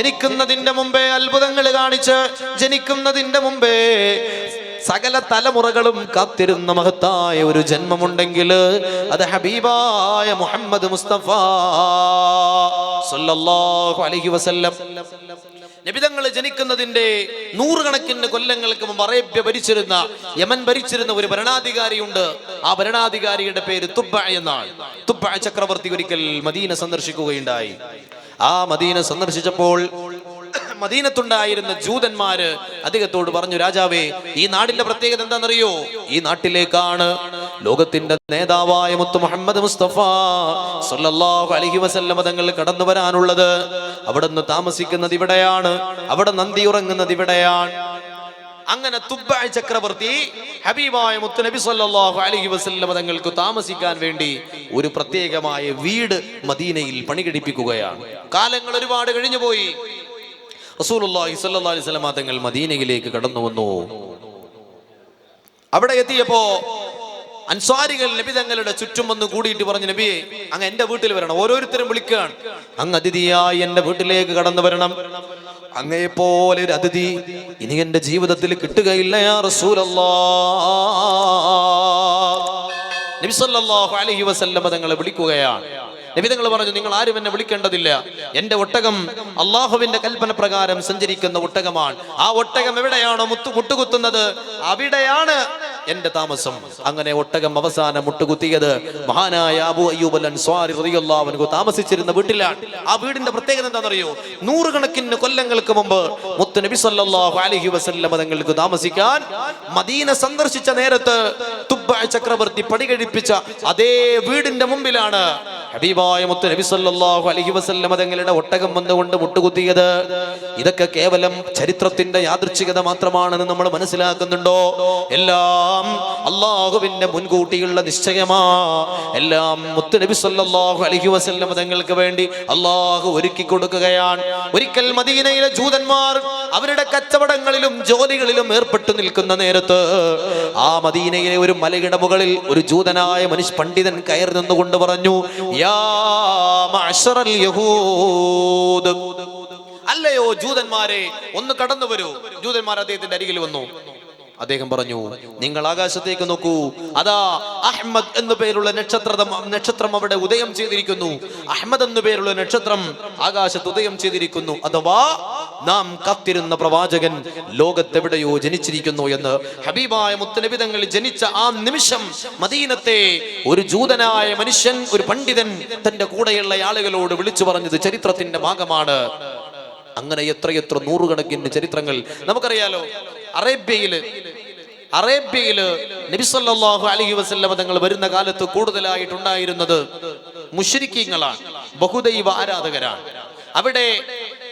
ജനിക്കുന്നതിന്റെ മുമ്പേ അത്ഭുതങ്ങൾ കാണിച്ച് ജനിക്കുന്നതിന്റെ മുമ്പേ സകല തലമുറകളും കാത്തിരുന്ന മഹത്തായ ഒരു ജന്മമുണ്ടെങ്കിൽ അത് ഹബീബായ മുഹമ്മദ് മുസ്തഫ അലൈഹി വസല്ലം. നബിതങ്ങൾ ജനിക്കുന്നതിന്റെ നൂറുകണക്കിന് കൊല്ലങ്ങൾക്ക് മുമ്പ് അറേബ്യ ഭരിച്ചിരുന്ന യമൻ ഭരിച്ചിരുന്ന ഒരു ഭരണാധികാരിയുണ്ട്. ആ ഭരണാധികാരിയുടെ പേര് തുബ്ബ എന്നാണ്. തുബ്ബ ചക്രവർത്തി ഒരിക്കൽ മദീന സന്ദർശിക്കുകയുണ്ടായി. ആ മദീന സന്ദർശിച്ചപ്പോൾ മദീനത്തുണ്ടായിരുന്ന ജൂതന്മാര് അദ്ദേഹത്തോട് പറഞ്ഞു രാജാവേ ഈ നാടിന്റെ പ്രത്യേകത എന്താണെന്നറിയോ? ഈ നാട്ടിലേക്കാണ് ലോകത്തിന്റെ നേതാവായ മുത്ത് മുഹമ്മദ് മുസ്തഫ സല്ലല്ലാഹു അലൈഹി വസല്ലമ തങ്ങൾ കടന്നു വരാനുള്ളത്. അവിടുന്ന് താമസിക്കുന്നത് ഇവിടെയാണ്. അവിടെ നന്ദി ഉറങ്ങുന്നത് ഇവിടെയാണ്. അങ്ങനെ തുബ്ബായ് ചക്രവർത്തി ഹബീബായ മുത്തുനബി നബി സല്ലല്ലാഹു അലൈഹി വസല്ലം തങ്ങൾക്ക് താമസിക്കാൻ വേണ്ടി ഒരു പ്രത്യേകമായ വീട് മദീനയിൽ പണികഴിപ്പിക്കുകയാണ്. കാലങ്ങൾ ഒരുപാട് കഴിഞ്ഞു പോയി. റസൂലുള്ളാഹി സ്വല്ലല്ലാഹു അലൈഹി വസല്ലം തങ്ങൾ മദീനയിലേക്ക് കടന്നു വന്നു. അവിടെ എത്തിയപ്പോ അൻസ്വാരികൾ നബി തങ്ങളുടെ ചുറ്റും വന്ന് കൂടിയിട്ട് പറഞ്ഞു നബിയെ അങ്ങ് എന്റെ വീട്ടിൽ വരണം. ഓരോരുത്തരും വിളിക്കുകയാണ്. അങ്ങ് അതിഥിയായി എന്റെ വീട്ടിലേക്ക് കടന്നു വരണം. അങ്ങയെ പോലെ ഒരു അതിഥി ഇനി എന്റെ ജീവിതത്തിൽ കിട്ടുകയില്ല യാ അലൈഹി വസല്ലമ തങ്ങളെ വിളിക്കുകയാണ്. നബി തങ്ങൾ പറഞ്ഞു നിങ്ങൾ ആരും എന്നെ വിളിക്കേണ്ടതില്ല. എന്റെ ഒട്ടകം അള്ളാഹുവിന്റെ കൽപ്പന പ്രകാരം സഞ്ചരിക്കുന്ന ഒട്ടകമാണ്. ആ ഒട്ടകം എവിടെയാണോ മുത്തു മുട്ടുകുത്തുന്നത്? അവിടെയാണ് എന്റെ താമസം. അങ്ങനെ ഒട്ടകം അവസാനം മുട്ടുകുത്തിയത് മഹാനായ അബു അയ്യൂബ് അൻസ്വാരി താമസിച്ചിരുന്ന വീട്ടിലാണ്. ആ വീടിന്റെ പ്രത്യേകത എന്താണെന്നറിയോ? നൂറുകണക്കിന് കൊല്ലങ്ങൾക്ക് മുമ്പ് മുത്ത് നബി സല്ലല്ലാഹു അലൈഹി വസല്ലമ തങ്ങൾക്ക് താമസിക്കാൻ മദീന സന്ദർശിച്ച നേരത്ത് തുബ്ബ ചക്രവർത്തി പടികഴിപ്പിച്ച അതേ വീടിന്റെ മുമ്പിലാണ് ഹബീബായ മുത്ത് നബി സല്ലല്ലാഹു അലൈഹി വസല്ലമ തങ്ങളുടെ ഒട്ടകം വന്നുകൊണ്ട് മുട്ടുകുത്തിയത്? ഇതൊക്കെ കേവലം ചരിത്രത്തിന്റെ യാദൃച്ഛികത മാത്രമാണെന്ന് നമ്മൾ മനസ്സിലാക്കുന്നുണ്ടോ? എല്ലാം അള്ളാഹുവിന്റെ മുൻകൂട്ടിയുള്ള നിശ്ചയമാ. എല്ലാം മുത്ത് നബി സല്ലല്ലാഹു അലൈഹി വസല്ലം തങ്ങൾക്ക് വേണ്ടി അള്ളാഹു ഒരുക്കി കൊടുക്കുകയാണ് ഒരിക്കൽ മദീനയിലെ ജൂതന്മാർ അവരുടെ കച്ചവടങ്ങളിലും ജോലികളിലും ഏർപ്പെട്ടു നിൽക്കുന്ന നേരത്ത് ആ മദീനയിലെ ഒരു മലയുടെ മുകളിൽ ഒരു ജൂതനായ മനുഷ്യ പണ്ഡിതൻ കയറി നിന്നുകൊണ്ട് പറഞ്ഞു യാ യഹൂദ്. അല്ലയോ ജൂതന്മാരെ ഒന്ന് കടന്നു വരൂ. ജൂതന്മാർ അദ്ദേഹത്തിന്റെ അരികിൽ വന്നു. അദ്ദേഹം പറഞ്ഞു നിങ്ങൾ ആകാശത്തേക്ക് നോക്കൂ. അതാ അഹ്മദ് എന്നു പേരുള്ള നക്ഷത്ര നക്ഷത്രം അവിടെ ഉദയം ചെയ്തിരിക്കുന്നു. അഹ്മദ് എന്നു പേരുള്ള നക്ഷത്രം ആകാശത്ത് ഉദയം ചെയ്തിരിക്കുന്നു. അഥവാ നാം കാത്തിരുന്ന പ്രവാചകൻ ലോകത്തെവിടെയോ ജനിച്ചിരിക്കുന്നു എന്ന് ഹബീബായ മുത്തനബിതങ്ങൾ ജനിച്ച ആ നിമിഷം മദീനത്തെ ഒരു ജൂതനായ മനുഷ്യൻ ഒരു പണ്ഡിതൻ തന്റെ കൂടെയുള്ള ആളുകളോട് വിളിച്ചു പറഞ്ഞത് ചരിത്രത്തിന്റെ ഭാഗമാണ്. അങ്ങനെ എത്രയെത്ര നൂറുകണക്കിന് ചരിത്രങ്ങൾ. നമുക്കറിയാലോ അറേബ്യയിൽ അറേബ്യയിൽ നബിസല്ലാഹു അലഹി വസല്ലമ തങ്ങൾ വരുന്ന കാലത്ത് കൂടുതലായിട്ടുണ്ടായിരുന്നത് മുഷരിക്കീങ്ങളാണ് ബഹുദൈവ ആരാധകരാണ്. അവിടെ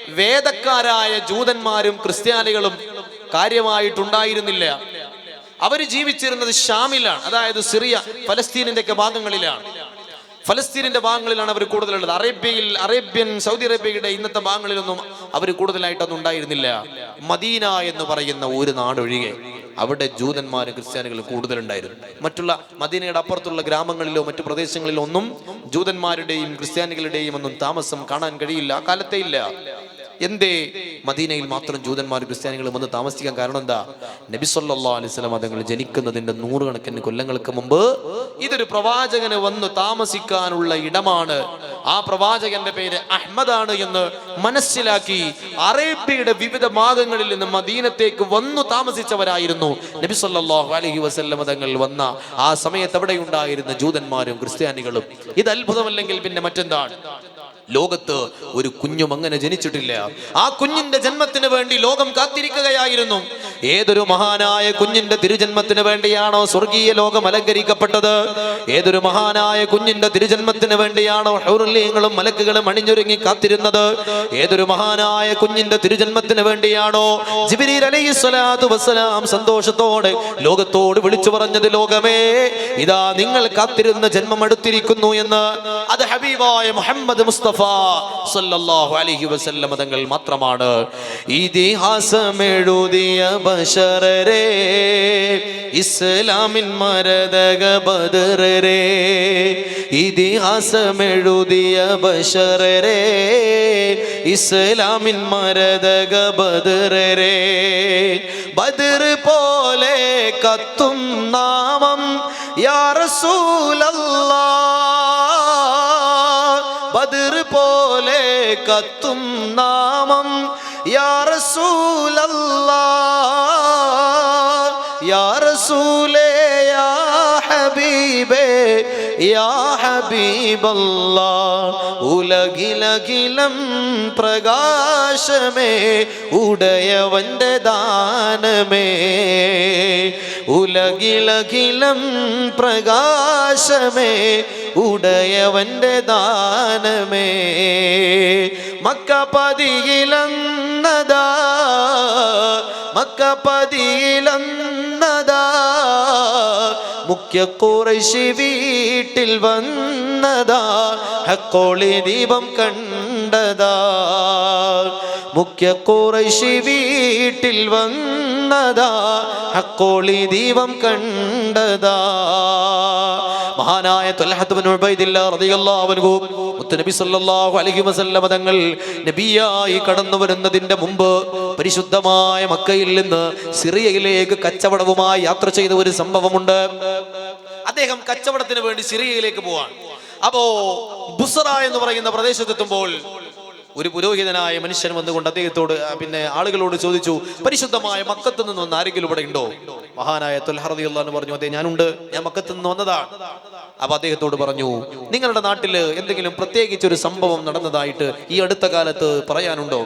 വേദക്കാരായ ജൂതന്മാരും ക്രിസ്ത്യാനികളും കാര്യമായിട്ടുണ്ടായിരുന്നില്ല. അവർ ജീവിച്ചിരുന്നത് ഷാമിലാണ് അതായത് സിറിയ ഫലസ്തീനിന്റെ ഒക്കെ ഭാഗങ്ങളിലാണ്. ഫലസ്തീനിന്റെ ഭാഗങ്ങളിലാണ് അവർ കൂടുതലുള്ളത്. അറേബ്യയിൽ അറേബ്യൻ സൗദി അറേബ്യയുടെ ഇന്നത്തെ ഭാഗങ്ങളിലൊന്നും അവർ കൂടുതലായിട്ടൊന്നും ഉണ്ടായിരുന്നില്ല. മദീന എന്ന് പറയുന്ന ഒരു നാടൊഴികെ അവിടെ ജൂതന്മാരും ക്രിസ്ത്യാനികളും കൂടുതലുണ്ടായിരുന്നു. മറ്റുള്ള മദീനയുടെ അപ്പുറത്തുള്ള ഗ്രാമങ്ങളിലോ മറ്റു പ്രദേശങ്ങളിലോ ഒന്നും ജൂതന്മാരുടെയും ക്രിസ്ത്യാനികളുടെയും ഒന്നും താമസം കാണാൻ കഴിയില്ല. കാലത്തെ ഇല്ല. എന്തേ? മദീനയിൽ മാത്രം ജൂതന്മാർ ക്രിസ്ത്യാനികൾ വന്ന് താമസിക്കാൻ കാരണം എന്താ? നബി സല്ലല്ലാഹു അലൈഹി വസല്ലം തങ്ങൾ ജനിക്കുന്നതിന്റെ നൂറുകണക്കിന് കൊല്ലങ്ങൾക്ക് മുമ്പ് ഇതൊരു പ്രവാചകന് വന്ന് താമസിക്കാനുള്ള ഇടമാണ്. ആ പ്രവാചകന്റെ പേര് അഹ്മദാണ് എന്ന് മനസ്സിലാക്കി അറേബ്യയുടെ വിവിധ ഭാഗങ്ങളിൽ നിന്ന് മദീനത്തേക്ക് വന്നു താമസിച്ചവരായിരുന്നു. നബി സല്ലല്ലാഹു അലൈഹി വസല്ലം തങ്ങൾ വന്ന ആ സമയത്ത് അവിടെ ഉണ്ടായിരുന്ന ജൂതന്മാരും ക്രിസ്ത്യാനികളും. ഇത് അത്ഭുതമല്ലെങ്കിൽ പിന്നെ മറ്റെന്താണ്? ലോകത്ത് ഒരു കുഞ്ഞും അങ്ങനെ ജനിച്ചിട്ടില്ല. ആ കുഞ്ഞിന്റെ ജന്മത്തിന് വേണ്ടി ലോകം കാത്തിരിക്കുകയായിരുന്നു. ഏതൊരു മഹാനായ കുഞ്ഞിന്റെ തിരുജന്മത്തിന് വേണ്ടിയാണോ സ്വർഗീയ ലോകം അലങ്കരിക്കപ്പെട്ടത്? ഏതൊരു മഹാനായ കുഞ്ഞിന്റെ തിരുജന്മത്തിന് വേണ്ടിയാണോ ഹൗറല്യങ്ങളും മലക്കുകളും അണിഞ്ഞൊരുങ്ങി കാത്തിരുന്നത്? ഏതൊരു മഹാനായ കുഞ്ഞിന്റെ തിരുജന്മത്തിന് വേണ്ടിയാണോ വസ്സലാം സന്തോഷത്തോടെ ലോകത്തോട് വിളിച്ചു പറഞ്ഞത് ലോകമേ ഇതാ നിങ്ങൾ കാത്തിരുന്ന ജന്മം അടുത്തിരിക്കുന്നു എന്ന്. അത് ഹബീബായ മുഹമ്മദ് മുസ്തഫ സല്ലല്ലാഹു അലൈഹി വസല്ലം തങ്ങൾ മാത്രമാണ്. ഇതിഹാസമെഴുതിയ ബഷറരെ ഇസ്ലാമിൻ മരതക ബദറരെ ഇതിഹാസമെഴുതിയ ബഷറരെ ഇസ്ലാമിൻ മരതക ബദറരെ. ബദർ പോലെ കത്തും ബദർ പോലെ കത്തും നാമം യാ റസൂലല്ലാ യാ റസൂലേ യാ ഹബീബേ യാ ഹബീബല്ലാ ഉലകിലകിലം പ്രകാശമേ ഉടയവന്റെ ദാനമേ. ഉലകിലകിലം പ്രകാശമേ ഉടയവന്റെ ദാനമേ. മക്ക പതിയിലെന്നതാ മക്ക പതിയിലെന്നതാ മുഖ്യ കുറശി വീട്ടിൽ വന്നതാ ഹക്കോളി ദീപം കണ്ടതാ. മുഖ്യ കുറശി വീട്ടിൽ വന്നതാ ഹക്കോളി ദീപം കണ്ടതാ. മഹാനായ മുത്തുനബി സല്ലല്ലാഹു അലൈഹി വസല്ലമ തങ്ങൾ നബിയായി കടന്നു വരുന്നതിന്റെ മുമ്പ് പരിശുദ്ധമായ മക്കയിൽ നിന്ന് സിറിയയിലേക്ക് കച്ചവടവുമായി യാത്ര ചെയ്ത ഒരു സംഭവമുണ്ട്. അദ്ദേഹം കച്ചവടത്തിന് വേണ്ടി സിറിയയിലേക്ക് പോവാൻ അപ്പോ ബുസറ എന്ന് പറയുന്ന പ്രദേശത്തെത്തുമ്പോൾ ഒരു പുരോഹിതനായ മനുഷ്യൻ വന്നുകൊണ്ട് അദ്ദേഹത്തോട് പിന്നെ ആളുകളോട് ചോദിച്ചു പരിശുദ്ധമായ മക്കത്ത് നിന്ന് വന്ന ആരെങ്കിലും ഇവിടെ ഉണ്ടോ? മഹാനായ തൊൽഹറതി എന്ന് പറഞ്ഞു അതെ ഞാനുണ്ട്. ഞാൻ മക്കത്ത് നിന്ന് വന്നതാണ്. അപ്പൊ അദ്ദേഹത്തോട് പറഞ്ഞു നിങ്ങളുടെ നാട്ടിൽ എന്തെങ്കിലും പ്രത്യേകിച്ച് ഒരു സംഭവം നടന്നതായിട്ട് ഈ അടുത്ത കാലത്ത് പറയാനുണ്ടോ?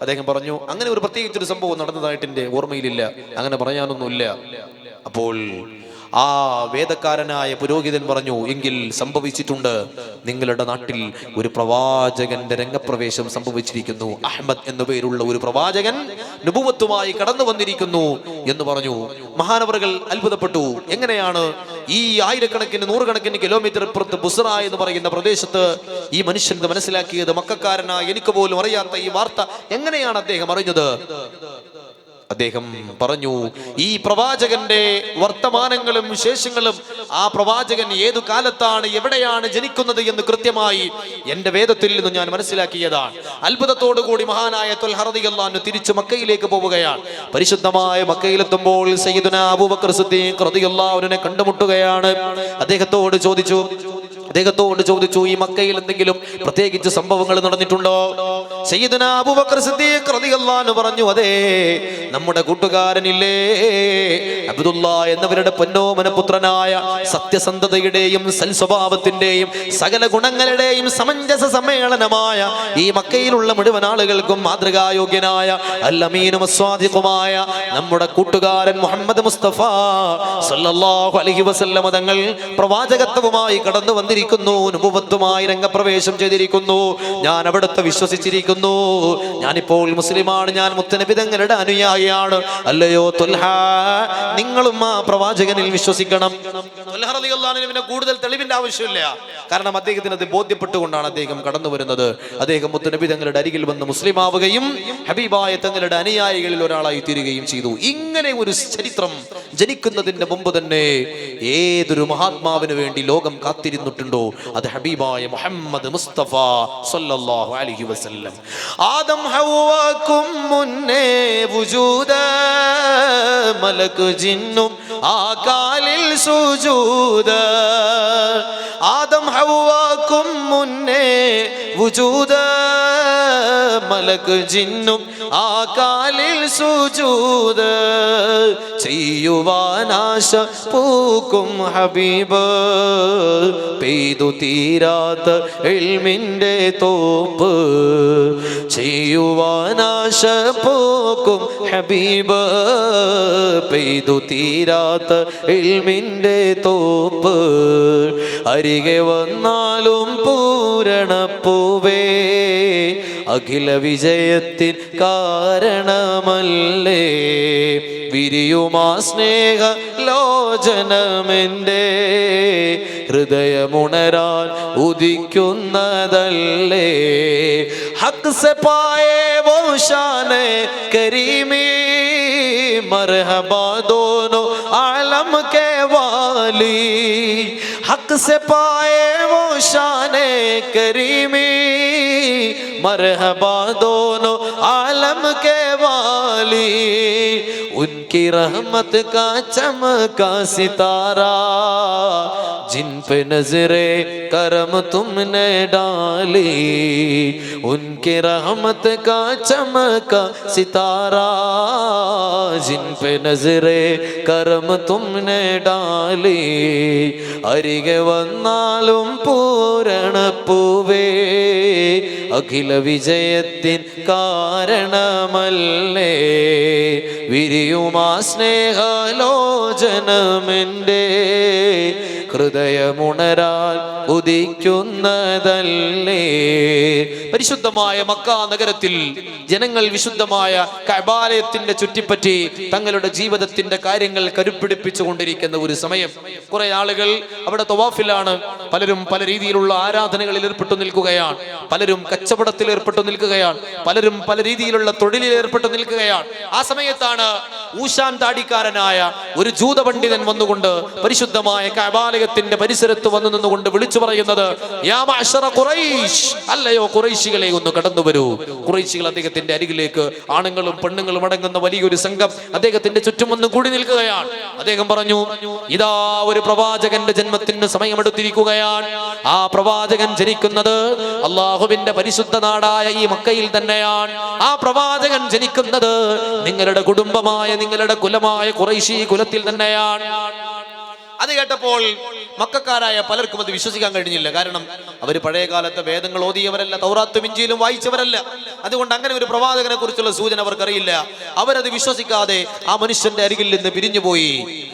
അദ്ദേഹം പറഞ്ഞു അങ്ങനെ ഒരു പ്രത്യേകിച്ചൊരു സംഭവം നടന്നതായിട്ട് എന്റെ ഓർമ്മയിലില്ല. അങ്ങനെ പറയാനൊന്നുമില്ല. അപ്പോൾ ആ വേദക്കാരനായ പുരോഹിതൻ പറഞ്ഞു എങ്കിൽ സംഭവിച്ചിട്ടുണ്ട്. നിങ്ങളുടെ നാട്ടിൽ ഒരു പ്രവാചകന്റെ രംഗപ്രവേശം സംഭവിച്ചിരിക്കുന്നു. അഹമ്മദ് എന്നു പേരുള്ള ഒരു പ്രവാചകൻ നുപുവത്തുമായി കടന്നു വന്നിരിക്കുന്നു എന്ന് പറഞ്ഞു. മഹാനവറുകൾ അത്ഭുതപ്പെട്ടു. എങ്ങനെയാണ്? ഈ ആയിരക്കണക്കിന് നൂറുകണക്കിന് കിലോമീറ്റർ ഇപ്പുറത്ത് ബുസറ എന്ന് പറയുന്ന പ്രദേശത്ത് ഈ മനുഷ്യൻ മനസ്സിലാക്കിയത് മക്കാരനായ എനിക്ക് പോലും അറിയാത്ത ഈ വാർത്ത എങ്ങനെയാണ് അദ്ദേഹം അറിഞ്ഞത്? അദ്ദേഹം പറഞ്ഞു ഈ പ്രവാചകന്റെ വർത്തമാനങ്ങളും വിശേഷങ്ങളും ആ പ്രവാചകൻ ഏതു കാലത്താണ് എവിടെയാണ് ജനിക്കുന്നത് എന്ന് കൃത്യമായി എന്റെ വേദത്തിൽ നിന്ന് ഞാൻ മനസ്സിലാക്കിയതാണ്. അത്ഭുതത്തോടു കൂടി മഹാനായ തൊൽഹറദികളാന്ന് തിരിച്ചു മക്കയിലേക്ക് പോവുകയാണ്. പരിശുദ്ധമായ മക്കയിലെത്തുമ്പോൾ സയ്യിദുന അബൂബക്കർ സിദ്ദീഖ് കണ്ടുമുട്ടുകയാണ്. അദ്ദേഹത്തോട് ചോദിച്ചു അദ്ദേഹത്തോട് ചോദിച്ചു ഈ മക്കയിൽ എന്തെങ്കിലും പ്രത്യേകിച്ച് സംഭവങ്ങൾ നടന്നിട്ടുണ്ടോ? പറഞ്ഞു അതെ നമ്മുടെ കൂട്ടുകാരനില്ലേ അബ്ദുല്ല എന്നവരുടെ പൊന്നോമന പുത്രനായ സത്യസന്ധതയുടെയും സൽസ്വഭാവത്തിന്റെയും സകല ഗുണങ്ങളുടെയും സമഞ്ജസ സമ്മേളനമായ ഈ മക്കയിലുള്ള മുഴുവൻ ആളുകൾക്കും മാതൃകായോഗ്യനായ അല്ലമീനും അസ്വാദിഖുമായ നമ്മുടെ കൂട്ടുകാരൻ മുഹമ്മദ് മുസ്തഫ സല്ലല്ലാഹു അലൈഹി വസല്ലമ തങ്ങൾ പ്രവാചകത്വവുമായി കടന്നു വന്നിരിക്കുന്നു നുപുവത്വമായി രംഗപ്രവേശം ചെയ്തിരിക്കുന്നു. ഞാൻ അവിടുത്തെ വിശ്വസിച്ചിരിക്കുന്നു. ഞാനിപ്പോൾ മുസ്ലിമാണ് ഞാൻ മുത്തനബി തങ്ങളുടെ അനുയായിയാണ്. അല്ലയോ തൊൽഹ നിങ്ങളും ആ പ്രവാചകനിൽ വിശ്വസിക്കണം. കൂടുതൽ തെളിവിന്റെ ആവശ്യമില്ല. കാരണം അദ്ദേഹത്തിന് അത് ബോധ്യപ്പെട്ടുകൊണ്ടാണ് അദ്ദേഹം കടന്നു വരുന്നത്. അദ്ദേഹം മുത്തനബി തങ്ങളുടെ അരികിൽ വന്ന് മുസ്ലിം ആവുകയും ഹബീബായ തങ്ങളുടെ അനുയായികളിൽ ഒരാളായി തീരുകയും ചെയ്തു. ഇങ്ങനെ ഒരു ചരിത്രം ജനിക്കുന്നതിന്റെ മുമ്പ് തന്നെ ഏതൊരു മഹാത്മാവിന് വേണ്ടി ലോകം കാത്തിരുന്നിട്ടുണ്ടോ? അത് ഹബീബായ മുഹമ്മദ് മുസ്തഫ സല്ലല്ലാഹു അലൈഹി വസല്ലം. ആദം ഹവ്വാക്കും മുന്നേ വുജൂദ മലക്ക് ജിന്നും ആ കാലിൽ സുജൂദ. ആദം ഹവ്വാക്കും മുന്നേ വുജൂദ മലക്ക് ജിന്നും ആ കാലിൽ സുജൂത്. ചെയ്യുവാനാശ പൂക്കും ഹബീബ്. പെയ്തു തീരാത്ത എൽമിന്റെ തോപ്പ്. ചെയ്യുവാനാശ പൂക്കും ഹബീബ്. പെയ്തു തീരാത്ത എൽമിന്റെ തോപ്പ്. അരികെ വന്നാലും പൂരണപ്പൂവേ. അഖില വിജയത്തിൻ കാരണമല്ലേ? വിരിയുമാ സ്നേഹ ലോചനമെന്റെ ഹൃദയമുണരാൻ ഉദിക്കുന്നതല്ലേ? ഹക് സെ പായേ വോഷാന കരീമേ മർഹബാ ദോനോ ആലം കേ علی، حق سے پائے وہ شان کریمی، مرحبا دونوں عالم کے والی، ان کی رحمت کا چمکا ستارہ जिन पे नजरे करम तुमने डाली उनके रहमत का चमका सितारा जिन पे नजरे करम तुमने डाली അരികെ വന്നാലും പൂരണപ്പൂവേ അഖില വിജയത്തിൻ കാരണമല്ലേ വിരിയുമാ സ്നേഹലോചനമെൻ്റെ ഹൃദയമുണരാൻ ഉദിക്കുന്നതല്ലേ? പരിശുദ്ധമായ മക്ക നഗരത്തിൽ ജനങ്ങൾ വിശുദ്ധമായ കബാലയത്തിന്റെ ചുറ്റിപ്പറ്റി തങ്ങളുടെ ജീവിതത്തിന്റെ കാര്യങ്ങൾ കരുപ്പിടിപ്പിച്ചു കൊണ്ടിരിക്കുന്ന ഒരു സമയം. കുറെ ആളുകൾ അവിടെ തവാഫിലാണ്. പലരും പല രീതിയിലുള്ള ആരാധനകളിൽ ഏർപ്പെട്ടു നിൽക്കുകയാണ്. പലരും കച്ചവടത്തിൽ ഏർപ്പെട്ടു നിൽക്കുകയാണ്. പലരും പല രീതിയിലുള്ള തൊഴിലിൽ ഏർപ്പെട്ടു നിൽക്കുകയാണ്. ആ സമയത്താണ് ഊശാൻ താടിക്കാരനായ ഒരു ജൂത പണ്ഡിതൻ വന്നുകൊണ്ട് പരിശുദ്ധമായ കബാലയത്തിന്റെ പരിസരത്ത് വന്നു നിന്നുകൊണ്ട് വിളിച്ചു പറയുന്നത് "യാ മഅ്ശറ ഖുറൈശ്. അല്ലയോ ഖുറൈശികളെ ഒന്ന് കടന്നു വരൂ. ഖുറൈശികൾ അദ്ദേഹത്തിന്റെ അരികിലേക്ക് ആണുങ്ങളും പെണ്ണുങ്ങളും അടങ്ങുന്ന വലിയൊരു സംഘം അദ്ദേഹത്തിന്റെ ചുറ്റും ഒന്ന് കൂടി നിൽക്കുകയാണ്. അദ്ദേഹം പറഞ്ഞു ഇതാ ഒരു പ്രവാചകന്റെ ജന്മത്തിന് സമയമെടുത്തിരിക്കുകയാണ്. ആ പ്രവാചകൻ ജനിക്കുന്നത് അള്ളാഹുവിന്റെ പരിശുദ്ധ നാടായ ഈ മക്കയിൽ തന്നെയാണ്. ആ പ്രവാചകൻ ജനിക്കുന്നത് നിങ്ങളുടെ കുടുംബമായ നിങ്ങളുടെ കുലമായ കുറൈശി കുലത്തിൽ തന്നെയാണ്. അത് കേട്ടപ്പോൾ മക്കാരായ പലർക്കും അത് വിശ്വസിക്കാൻ കഴിഞ്ഞില്ല. കാരണം അവർ പഴയ കാലത്തെ വേദങ്ങൾ ഓതിയവരല്ല തൗറാത്തും ഇഞ്ചിയിലും വായിച്ചവരല്ല. അതുകൊണ്ട് അങ്ങനെ ഒരു പ്രവാചകനെ കുറിച്ചുള്ള സൂചന അവർക്കറിയില്ല. അവരത് വിശ്വസിക്കാതെ ആ മനുഷ്യന്റെ അരികിൽ നിന്ന് പിരിഞ്ഞുപോയി.